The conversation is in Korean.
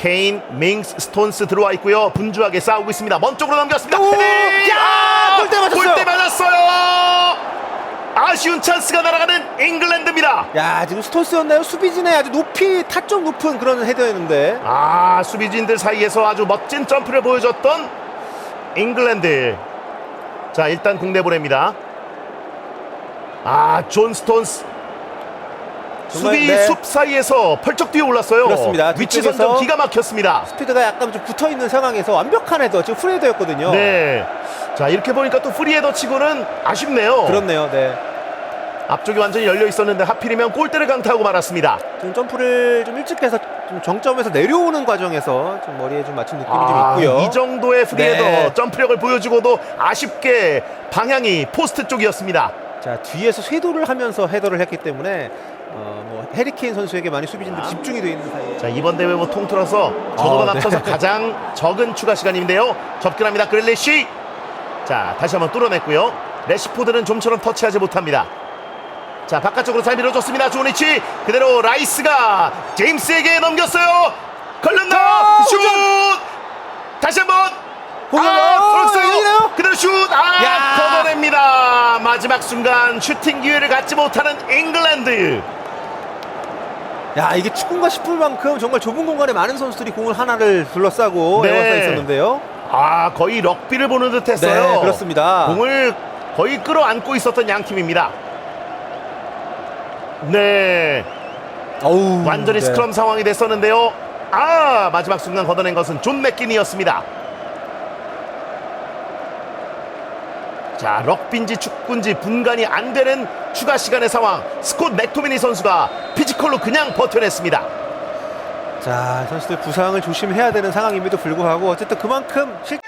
케인, 밍스, 스톤스 들어와 있고요. 분주하게 싸우고 있습니다. 먼 쪽으로 넘겼습니다. 오! 헤딩! 야! 아! 골대 맞았어요. 골대 맞았어요. 아쉬운 찬스가 날아가는 잉글랜드입니다. 야 지금 스톤스였나요? 수비진의 아주 높이 타점 높은 그런 헤더였는데 아 수비진들 사이에서 아주 멋진 점프를 보여줬던 잉글랜드 자 일단 국내 보냅니다 아존 스톤스 정말, 수비 네. 숲 사이에서 펄쩍 뛰어 올랐어요 그렇습니다. 위치 선정 기가 막혔습니다 스피드가 약간 좀 붙어 있는 상황에서 완벽한 헤더 지금 프레더였거든요. 네 자 이렇게 보니까 또 프리헤더 치고는 아쉽네요 그렇네요. 네. 앞쪽이 완전히 열려 있었는데 하필이면 골대를 강타하고 말았습니다 지금 점프를 좀 일찍 해서 좀 정점에서 내려오는 과정에서 좀 머리에 좀 맞춘 느낌이 아, 좀 있고요. 이 정도의 프리헤더 네. 점프력을 보여주고도 아쉽게 방향이 포스트 쪽이었습니다 자 뒤에서 쇄도를 하면서 헤더를 했기 때문에 어, 뭐 해리케인 선수에게 많이 수비진들 집중이 돼 있는 사이에. 자 이번 대회 뭐 통틀어서 저보다 어, 네. 앞서서 가장 적은 추가 시간인데요. 접근합니다. 그릴리시. 자 다시 한번 뚫어냈고요. 레시포드는 좀처럼 터치하지 못합니다. 자 바깥쪽으로 잘 밀어줬습니다. 조니치. 그대로 라이스가 제임스에게 넘겼어요. 걸렸나 아, 슛! 다시 한번. 공격! 아 어, 들어갔어요? 그대로 슛아 야. 걷어냅니다. 마지막 순간 슈팅 기회를 갖지 못하는 잉글랜드 야 이게 축구인가 싶을 만큼 정말 좁은 공간에 많은 선수들이 공을 하나를 둘러싸고 네. 에워싸 있었는데요. 아 거의 럭비를 보는 듯했어요. 네 그렇습니다. 공을 거의 끌어안고 있었던 양 팀입니다. 네, 어우, 완전히 네. 스크럼 상황이 됐었는데요. 아 마지막 순간 걷어낸 것은 존 맥킨이었습니다. 자 럭비인지 축구인지 분간이 안 되는 추가 시간의 상황. 스콧 맥토미니 선수가 피지컬로 그냥 버텨냈습니다. 자 선수들 부상을 조심해야 되는 상황임에도 불구하고 어쨌든 그만큼 실.